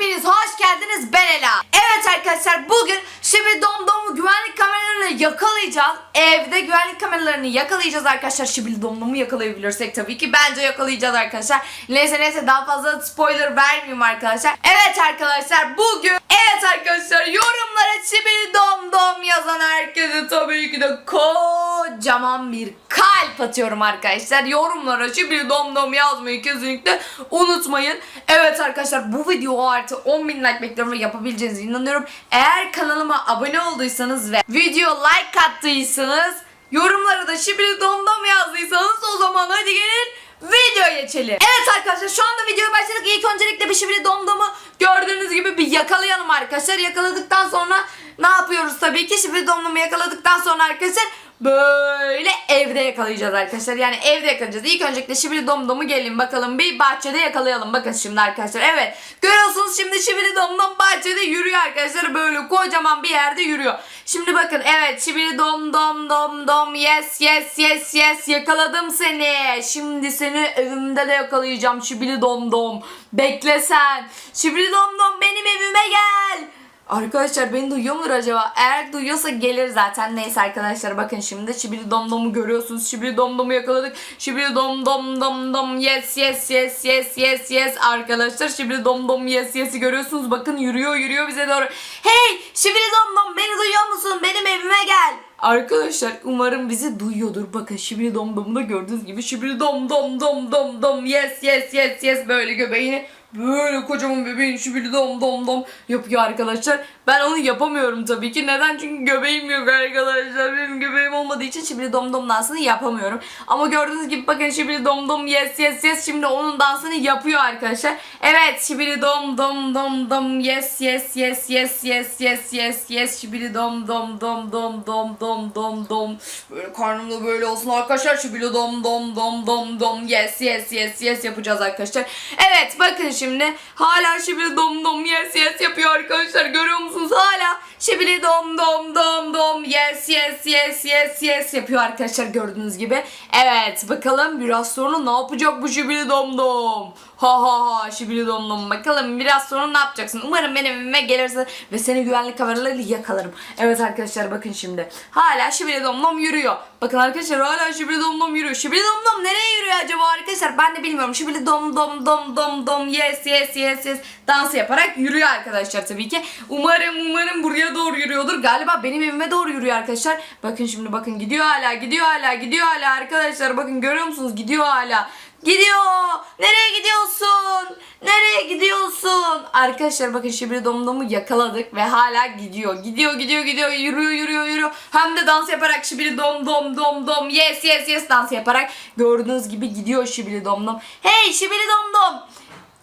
hepiniz hoş geldiniz ben Ela. Evet arkadaşlar bugün Şibi Domdom'u güvenlik kameralarıyla yakalayacağız. Evde güvenlik kameralarını yakalayacağız arkadaşlar. Şibi Domdom'u yakalayabilirsek tabii ki bence yakalayacağız arkadaşlar. Neyse neyse daha fazla spoiler vermeyeyim arkadaşlar. Evet arkadaşlar bugün evet arkadaşlar yorumlara Şibi Domdom yazan herkese tabii ki de kocaman bir kalp atıyorum arkadaşlar. Yorumlara Şibi Domdom yazmayı kesinlikle unutmayın. Evet arkadaşlar bu video artı 10.000 like bekliyorum ve yapabileceğinize inanıyorum. Eğer kanalıma abone olduysanız ve video like attıysanız yorumlara da Şibili Domdom yazdıysanız o zaman hadi gelin videoya geçelim. Evet arkadaşlar şu anda videoya başladık. İlk öncelikle bir Şibili Domdom'u gördüğünüz gibi bir yakalayalım arkadaşlar. Yakaladıktan sonra ne yapıyoruz tabii ki Şibili Domdom'u yakaladıktan sonra arkadaşlar böyle evde yakalayacağız arkadaşlar. Yani evde yakalayacağız. İlk öncelikle Şibili Domdom'u gelin bakalım bir bahçede yakalayalım. Bakın şimdi arkadaşlar. Evet. Görüyorsunuz şimdi Şibili Domdom bahçede yürüyor arkadaşlar. Böyle kocaman bir yerde yürüyor. Şimdi bakın evet Şibili Dom Dom Dom Dom yes yes yes yes yakaladım seni. Şimdi seni evimde de yakalayacağım Şibili Dom Dom. Bekle sen. Şibili Dom Dom benim evime gel. Arkadaşlar beni duyuyor mudur acaba? Eğer duyuyorsa gelir zaten. Neyse arkadaşlar bakın şimdi Şibili Domdom'u görüyorsunuz. Şibili Domdom'u yakaladık. Şibili Dom Dom Dom Dom yes yes yes yes yes yes arkadaşlar. Şibili Dom Dom yes yes'i görüyorsunuz. Bakın yürüyor yürüyor bize doğru. Hey Şibili Dom Dom beni duyuyor musun? Benim evime gel. Arkadaşlar umarım bizi duyuyordur. Bakın Şibili Dom Dom'u da gördüğünüz gibi Şibili Dom Dom Dom Dom Dom yes yes yes yes böyle göbeğini böyle kocaman bebeğin şibili dom dom dom yapıyor arkadaşlar. Ben onu yapamıyorum tabii ki. Neden? Çünkü göbeğim yok arkadaşlar. Benim göbeğim olmadığı için şibili dom dom dansını yapamıyorum. Ama gördüğünüz gibi bakın şibili dom dom yes yes yes şimdi onun dansını yapıyor arkadaşlar. Evet şibili dom dom dom dom yes yes yes yes yes yes yes yes şibili dom dom dom dom dom dom dom dom böyle karnımda böyle olsun arkadaşlar şibili dom dom dom dom dom yes yes yes yes yapacağız arkadaşlar. Evet bakın şimdi hala şibili dom dom yes yes yapıyor arkadaşlar görüyor musunuz hala şibili dom dom dom dom yes yes yes yes yes yapıyor arkadaşlar gördüğünüz gibi. Evet bakalım biraz sonra ne yapacak bu şibili dom dom. Ha ha ha şibili dom dom bakalım biraz sonra ne yapacaksın. Umarım benim evime gelirsin ve seni güvenlik kameralarıyla yakalarım. Evet arkadaşlar bakın şimdi. Hala şibili dom dom yürüyor. Bakın arkadaşlar hala şibili dom dom yürüyor. Şibili dom dom nereye yürüyor acaba arkadaşlar? Ben de bilmiyorum. Şibili dom dom dom dom dom yes yes yes yes dans yaparak yürüyor arkadaşlar tabii ki. Umarım umarım buraya doğru yürüyordur. Galiba benim evime doğru yürüyor arkadaşlar. Bakın şimdi bakın gidiyor hala gidiyor hala gidiyor hala arkadaşlar. Bakın görüyor musunuz? Gidiyor hala. Gidiyor. Nereye gidiyorsun? Nereye gidiyorsun? Arkadaşlar bakın Şibiri Domdom'u yakaladık ve hala gidiyor. Gidiyor gidiyor gidiyor yürüyor yürüyor yürüyor. Hem de dans yaparak Şibiri Dom Dom Dom Dom yes yes yes dans yaparak gördüğünüz gibi gidiyor Şibiri Domdom. Hey Şibiri Domdom.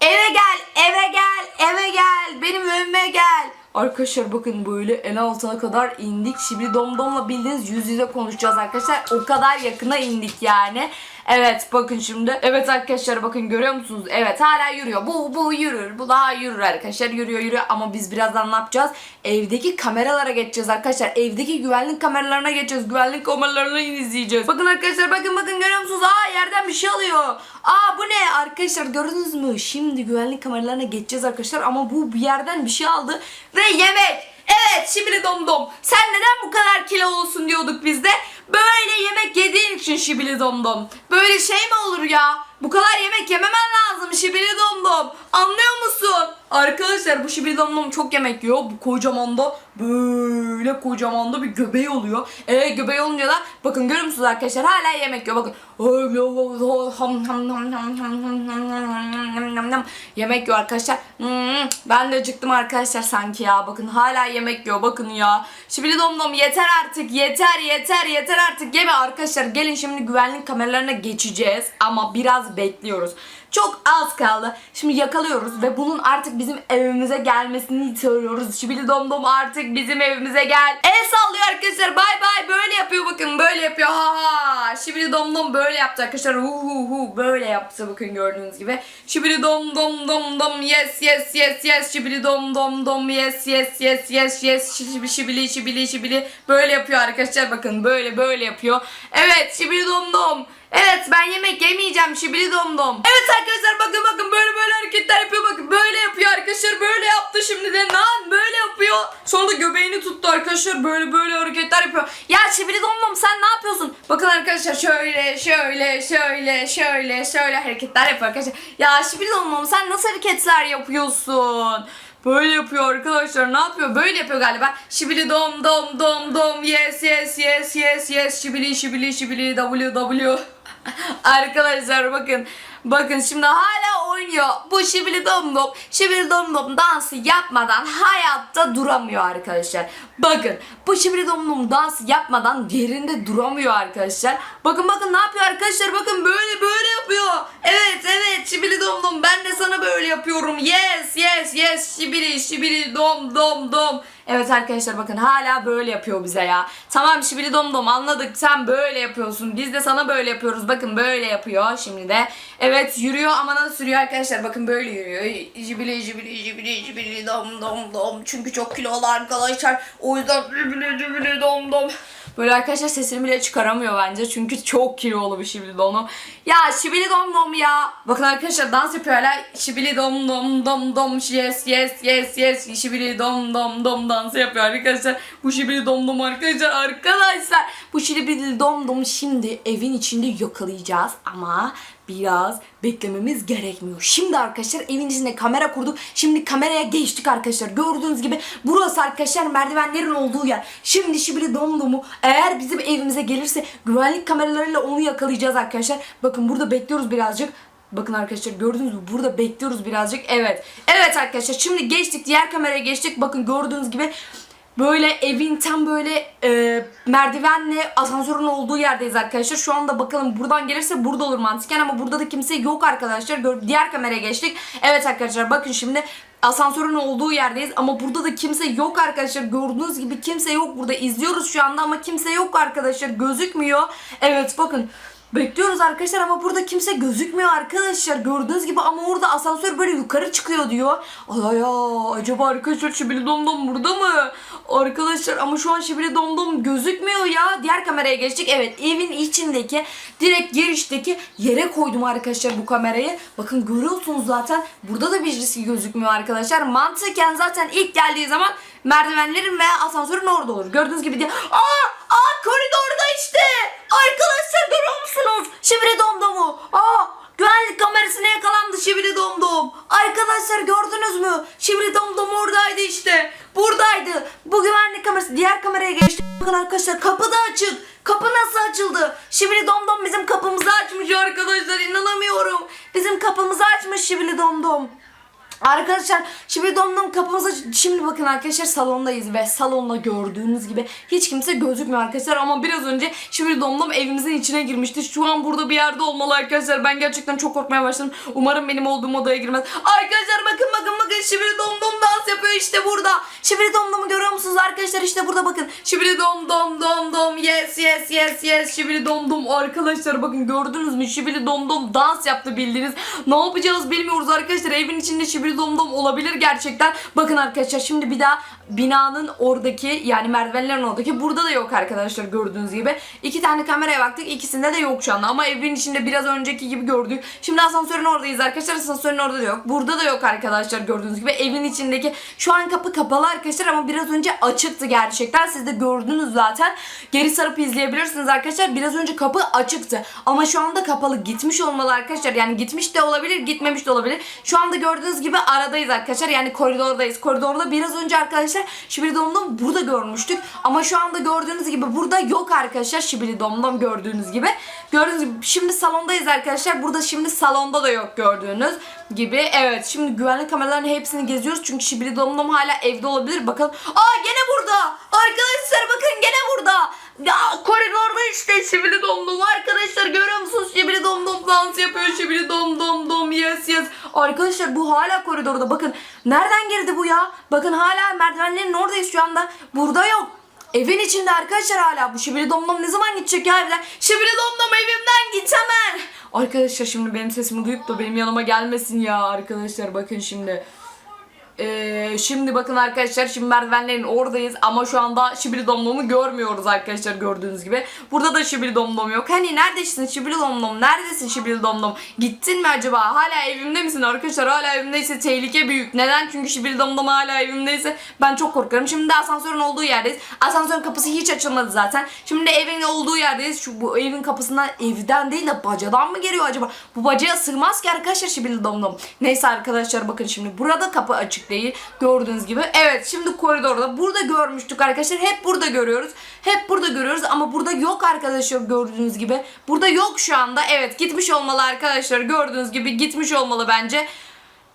Eve gel, eve gel, eve gel. Benim evime gel. Arkadaşlar bakın böyle en altına kadar indik. Şimdi domdomla bildiğiniz yüz yüze konuşacağız arkadaşlar. O kadar yakına indik yani. Evet bakın şimdi. Evet arkadaşlar bakın görüyor musunuz? Evet hala yürüyor. Bu bu yürür. Bu daha yürür arkadaşlar. Yürüyor yürüyor ama biz birazdan ne yapacağız? Evdeki kameralara geçeceğiz arkadaşlar. Evdeki güvenlik kameralarına geçeceğiz. Güvenlik kameralarını izleyeceğiz. Bakın arkadaşlar bakın bakın görüyor musunuz? Aa yerden bir şey alıyor. Aa bu ne? Arkadaşlar gördünüz mü? Şimdi güvenlik kameralarına geçeceğiz arkadaşlar ama bu bir yerden bir şey aldı ve yemek. Evet Şibili Dom Dom. Sen neden bu kadar kilolusun diyorduk biz de. Böyle yemek yediğin için Şibili Dom Dom. Böyle şey mi olur ya? Bu kadar yemek yememen lazım Şibili Dom Dom. Anlıyor musun? Arkadaşlar bu Dom çok yemek yiyor. Bu kocaman da böyle kocaman da bir göbeği oluyor. E göbeği olunca da bakın görüyor musunuz arkadaşlar hala yemek yiyor. Bakın yemek yiyor arkadaşlar. Hmm, ben de acıktım arkadaşlar sanki ya. Bakın hala yemek yiyor. Bakın ya. Dom yeter artık. Yeter yeter yeter artık. Yeme arkadaşlar. Gelin şimdi güvenlik kameralarına geçeceğiz. Ama biraz bekliyoruz. Çok az kaldı. Şimdi yakalıyoruz ve bunun artık bizim evimize gelmesini söylüyoruz. Şibili Dom Dom artık bizim evimize gel. El sallıyor arkadaşlar. Bay bay. Böyle yapıyor bakın. Böyle yapıyor. Ha ha. Şibili Dom Dom böyle yaptı arkadaşlar. Hu hu hu. Böyle yaptı bakın gördüğünüz gibi. Şibili Dom Dom Dom Dom. Yes yes yes yes. Şibili Dom Dom Dom. Yes yes yes yes yes. Şibili şibili şibili şibili. Böyle yapıyor arkadaşlar bakın. Böyle böyle yapıyor. Evet Şibili Dom Dom. Evet ben yemek yemeyeceğim şibili dom dom. Evet arkadaşlar bakın bakın böyle böyle hareketler yapıyor bakın böyle yapıyor arkadaşlar böyle ya. Sonra da göbeğini tuttu arkadaşlar. Böyle böyle hareketler yapıyor. Ya Şibili Domdom sen ne yapıyorsun? Bakın arkadaşlar şöyle şöyle şöyle şöyle şöyle hareketler yapıyor arkadaşlar. Ya Şibili Domdom sen nasıl hareketler yapıyorsun? Böyle yapıyor arkadaşlar. Ne yapıyor? Böyle yapıyor galiba. Şibili dom dom dom dom. Yes yes yes yes yes. Şibili şibili şibili w w. arkadaşlar bakın. Bakın şimdi hala oynuyor. Bu şibili dom dom. Şibili dom dom dansı yapmadan hayatta duramıyor arkadaşlar. Bakın bu şibili dom dom dansı yapmadan yerinde duramıyor arkadaşlar. Bakın bakın ne yapıyor arkadaşlar. Bakın böyle böyle yapıyor. Evet evet şibili dom dom. Ben de sana böyle yapıyorum. Yes yes yes şibili şibili dom dom dom. Evet arkadaşlar bakın hala böyle yapıyor bize ya. Tamam şibili dom dom anladık sen böyle yapıyorsun. Biz de sana böyle yapıyoruz. Bakın böyle yapıyor şimdi de. Evet yürüyor ama nasıl sürüyor arkadaşlar. Bakın böyle yürüyor. Jibili jibili jibili jibili dom dom dom. Çünkü çok kilolu arkadaşlar. O yüzden jibili jibili dom dom. Böyle arkadaşlar sesini bile çıkaramıyor bence. Çünkü çok kilolu bir şibili dom. Ya şibili dom dom ya. Bakın arkadaşlar dans yapıyor hala. Şibili dom dom dom dom. Yes yes yes yes. Şibili dom dom dom dansı yapıyor arkadaşlar. Bu şibili dom dom arkadaşlar. Arkadaşlar bu şibili dom dom şimdi evin içinde yakalayacağız. Ama biraz beklememiz gerekmiyor. Şimdi arkadaşlar evin içinde kamera kurduk. Şimdi kameraya geçtik arkadaşlar. Gördüğünüz gibi burası arkadaşlar merdivenlerin olduğu yer. Şimdi şibili domdomu eğer bizim evimize gelirse güvenlik kameralarıyla onu yakalayacağız arkadaşlar. Bakın burada bekliyoruz birazcık. Bakın arkadaşlar gördünüz mü? Burada bekliyoruz birazcık. Evet. Evet arkadaşlar şimdi geçtik. Diğer kameraya geçtik. Bakın gördüğünüz gibi Böyle evin tam böyle e, merdivenle asansörün olduğu yerdeyiz arkadaşlar. Şu anda bakalım buradan gelirse burada olur mantıken ama burada da kimse yok arkadaşlar. Diğer kameraya geçtik. Evet arkadaşlar bakın şimdi asansörün olduğu yerdeyiz ama burada da kimse yok arkadaşlar. Gördüğünüz gibi kimse yok burada. izliyoruz şu anda ama kimse yok arkadaşlar. Gözükmüyor. Evet bakın. Bekliyoruz arkadaşlar ama burada kimse gözükmüyor arkadaşlar. Gördüğünüz gibi ama orada asansör böyle yukarı çıkıyor diyor. Ay ya acaba arkadaşlar Şibili Domdom burada mı? Arkadaşlar ama şu an Şibili Domdom gözükmüyor ya. Diğer kameraya geçtik. Evet evin içindeki direkt girişteki yere koydum arkadaşlar bu kamerayı. Bakın görüyorsunuz zaten burada da bir riski gözükmüyor arkadaşlar. Mantıken zaten ilk geldiği zaman merdivenlerin veya asansörün orada olur. Gördüğünüz gibi diye. Aa! Aa koridorda işte. Arkadaşlar musunuz? Şibiri domdomu. Aa güvenlik kamerasına yakalandı Şibiri domdom. Arkadaşlar gördünüz mü? Şibiri domdom oradaydı işte. Buradaydı. Bu güvenlik kamerası diğer kameraya geçti. Bakın arkadaşlar kapı da açık. Kapı nasıl açıldı? Şibili domdom bizim kapımızı açmış arkadaşlar inanamıyorum. Bizim kapımızı açmış Şibili domdom. Arkadaşlar şimdi domdom kapımıza şimdi bakın arkadaşlar salondayız ve salonda gördüğünüz gibi hiç kimse gözükmüyor arkadaşlar ama biraz önce şimdi domdom evimizin içine girmişti. Şu an burada bir yerde olmalı arkadaşlar. Ben gerçekten çok korkmaya başladım. Umarım benim olduğum odaya girmez. Arkadaşlar bakın bakın bakın şimdi domdom yapıyor işte burada. Şimdi domdomu görüyor musunuz arkadaşlar işte burada bakın. Şimdi dom dom dom dom yes yes yes yes şimdi dom dom arkadaşlar bakın gördünüz mü? Şimdi dom dom dans yaptı bildiğiniz. Ne yapacağız bilmiyoruz arkadaşlar. Evin içinde şimdi dom dom olabilir gerçekten. Bakın arkadaşlar şimdi bir daha binanın oradaki yani merdivenlerin oradaki burada da yok arkadaşlar gördüğünüz gibi. İki tane kameraya baktık ikisinde de yok şu anda ama evin içinde biraz önceki gibi gördük. Şimdi asansörün oradayız arkadaşlar asansörün orada da yok. Burada da yok arkadaşlar gördüğünüz gibi. Evin içindeki şu an kapı kapalı arkadaşlar ama biraz önce açıktı gerçekten. Siz de gördünüz zaten. Geri sarıp izleyebilirsiniz arkadaşlar. Biraz önce kapı açıktı ama şu anda kapalı gitmiş olmalı arkadaşlar. Yani gitmiş de olabilir gitmemiş de olabilir. Şu anda gördüğünüz gibi aradayız arkadaşlar. Yani koridordayız. Koridorda biraz önce arkadaşlar Şibili Domdom burada görmüştük. Ama şu anda gördüğünüz gibi burada yok arkadaşlar Şibili Domdom gördüğünüz gibi. Gördüğünüz gibi şimdi salondayız arkadaşlar. Burada şimdi salonda da yok gördüğünüz gibi. Evet şimdi güvenlik kameralarının hepsini geziyoruz. Çünkü Şibili Domdom hala evde olabilir. Bakalım. Aa gene burada. Arkadaşlar bakın gene burada. Ya koridorda işte Şibili Domdom arkadaşlar görüyor musunuz? Şibili Domdom dans yapıyor. Şibili Dom Dom Dom yes yes. Arkadaşlar bu hala koridorda. Bakın nereden girdi bu ya? Bakın hala merdivenlerin oradayız şu anda. Burada yok. Evin içinde arkadaşlar hala. Bu Şibili Domdom ne zaman gidecek ya evden? Şibili Domdom evimden git hemen. Arkadaşlar şimdi benim sesimi duyup da benim yanıma gelmesin ya arkadaşlar bakın şimdi. Ee, şimdi bakın arkadaşlar şimdi merdivenlerin oradayız ama şu anda Şibili Domdom'u görmüyoruz arkadaşlar gördüğünüz gibi. Burada da Şibili Domdom yok. Hani neredesin Şibili Domdom? Neredesin Şibili Domdom? Gittin mi acaba? Hala evimde misin arkadaşlar? Hala evimdeyse tehlike büyük. Neden? Çünkü Şibili Domdom hala evimdeyse ben çok korkarım. Şimdi de asansörün olduğu yerdeyiz. Asansörün kapısı hiç açılmadı zaten. Şimdi de evin olduğu yerdeyiz. Şu bu evin kapısından evden değil de bacadan mı geliyor acaba? Bu bacaya sığmaz ki arkadaşlar Şibili Domdom. Neyse arkadaşlar bakın şimdi burada kapı açık değil. Gördüğünüz gibi. Evet şimdi koridorda. Burada görmüştük arkadaşlar. Hep burada görüyoruz. Hep burada görüyoruz ama burada yok arkadaşlar gördüğünüz gibi. Burada yok şu anda. Evet gitmiş olmalı arkadaşlar. Gördüğünüz gibi gitmiş olmalı bence.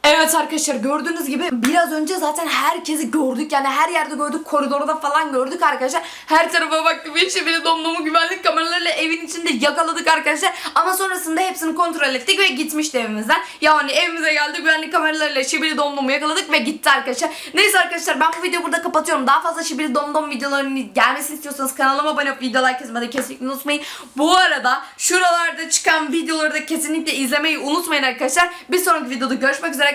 Evet arkadaşlar gördüğünüz gibi biraz önce zaten herkesi gördük yani her yerde gördük koridorda falan gördük arkadaşlar. Her tarafa baktık ve Şibili Domdom'u güvenlik kameralarıyla evin içinde yakaladık arkadaşlar. Ama sonrasında hepsini kontrol ettik ve gitmişti evimizden. Yani evimize geldi güvenlik kameralarıyla Şibili Domdom'u yakaladık ve gitti arkadaşlar. Neyse arkadaşlar ben bu videoyu burada kapatıyorum. Daha fazla Şibili Domdom videolarının gelmesini istiyorsanız kanalıma abone olup video like kesmeyi kesinlikle unutmayın. Bu arada şuralarda çıkan videoları da kesinlikle izlemeyi unutmayın arkadaşlar. Bir sonraki videoda görüşmek üzere.